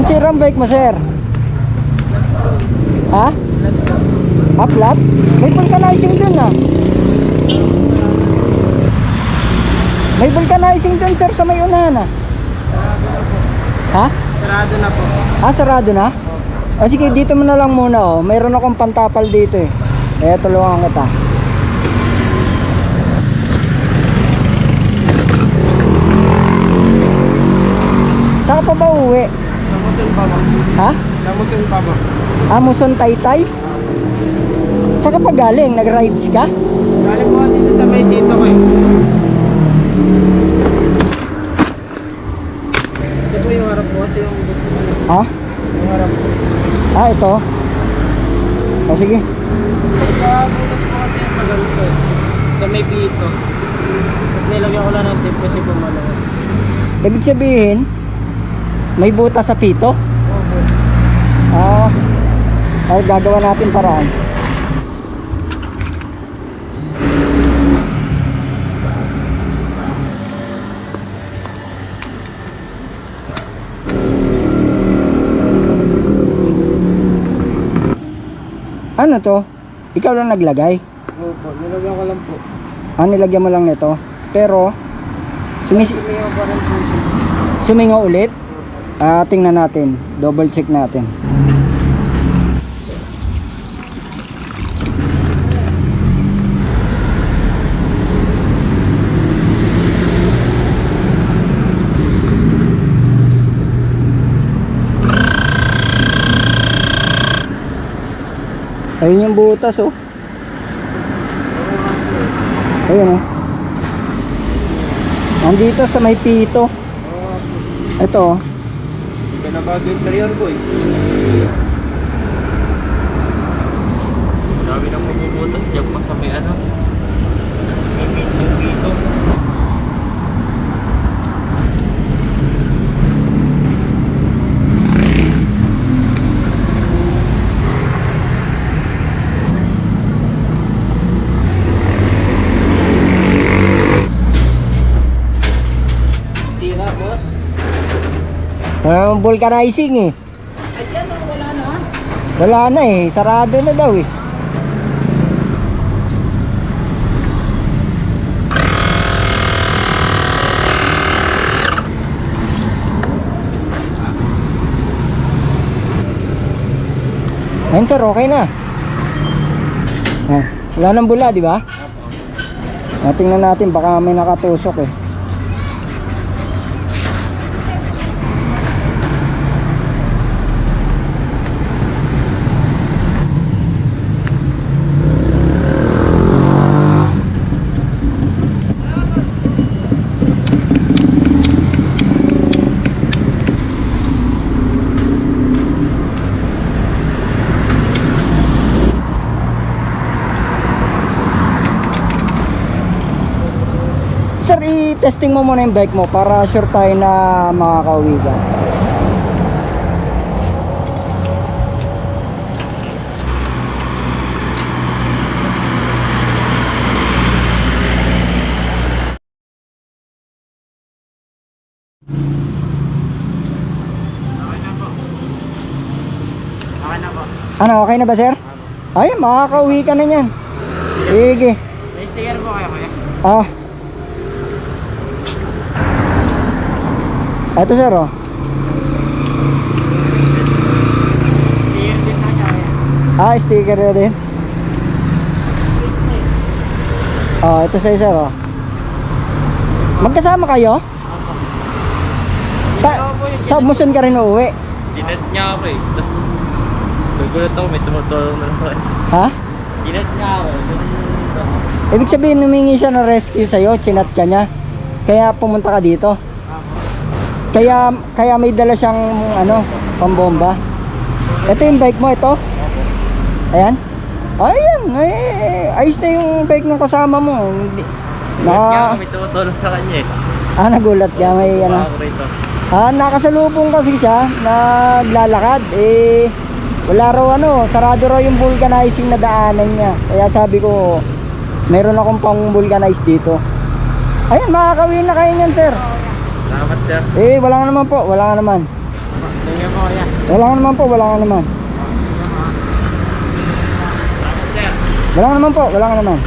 Ang sirang bike mo, sir? Ha? Ha, flat? May vulcanizing dun ah. May vulcanizing dun, sir, sa may unahan ah. Ha? Sarado na po. Ah, sarado na? Ah, sige, dito mo na lang muna oh. Mayroon akong pantapal dito eh. Eh, tulungan kita. Saan ka pa ba uwi? Sa Muson pa ba? Ha? Muson ba? Amuson Taytay? Saan ka pa galing? Nag-rides ka? Galing po dito sa may dito ko eh. Ito po yung harap po kasi yung Ha? yung harap po. Ah, ito. O sige. Pagkabutas po kasi sa ganito eh. Sa may pito. Tapos nilagyan ko lang ng tip kasi pumalo. Ibig sabihin, may butas sa pito? Ay gagawa natin paraan. Ano to? Ikaw lang naglagay? Opo, nilagyan ko lang po. Ah, nilagyan mo lang nito. Pero, sumis Sumiyaw pa rin po siya. sumingaw ulit? Ah, tingnan natin. Double check natin. Ayun yung butas oh. Ayun oh. Nandito sa may pito. Ito oh. Pinabago yung interior ko eh. Dami nang mabubutas dyan pa sa may ano. May pito-pito. Sira, boss. Ah, vulcanizing eh. Ay, yan, wala na. Wala na eh, sarado na daw eh. Ayun sir, okay na. Ah, wala nang bula, di ba? Ah, tingnan natin, baka may nakatusok eh. Sir, i-testing mo muna yung bike mo para sure tayo na makakauwi ka. Ano, okay na ba sir? Ay, makakauwi ka na yan. Sige. May sticker po kayo, kuya. Ah. Ito sir, oh. Ah, sticker na din. Oh, ito sa'yo sir, oh. Magkasama kayo? Ta sa Muson ka rin uuwi? Kinat niya ako eh. Tapos, nagulat ako, may tumutulong na sa akin. Ha? Kinat niya ako. Ibig sabihin, humingi siya ng rescue sa'yo, chinat ka niya. Kaya pumunta ka dito. Kaya kaya may dala siyang ano, pambomba. Ito yung bike mo ito. Ayan. Ayan, eh, ayos na yung bike ng kasama mo. Hindi. Na, may tumutulong sa kanya eh. ah, nagulat ka, may ano. Ah, nakasalubong kasi siya, naglalakad. Eh, wala raw ano, sarado raw yung vulcanizing na daanan niya. Kaya sabi ko, meron akong pang vulcanize dito. Ayan, makakawin na kayo niyan, sir. Salamat sir. Eh, wala nga naman po, wala nga naman. You po kuya. Wala nga naman po, wala nga naman. Salamat sir. Wala nga naman po, wala nga naman.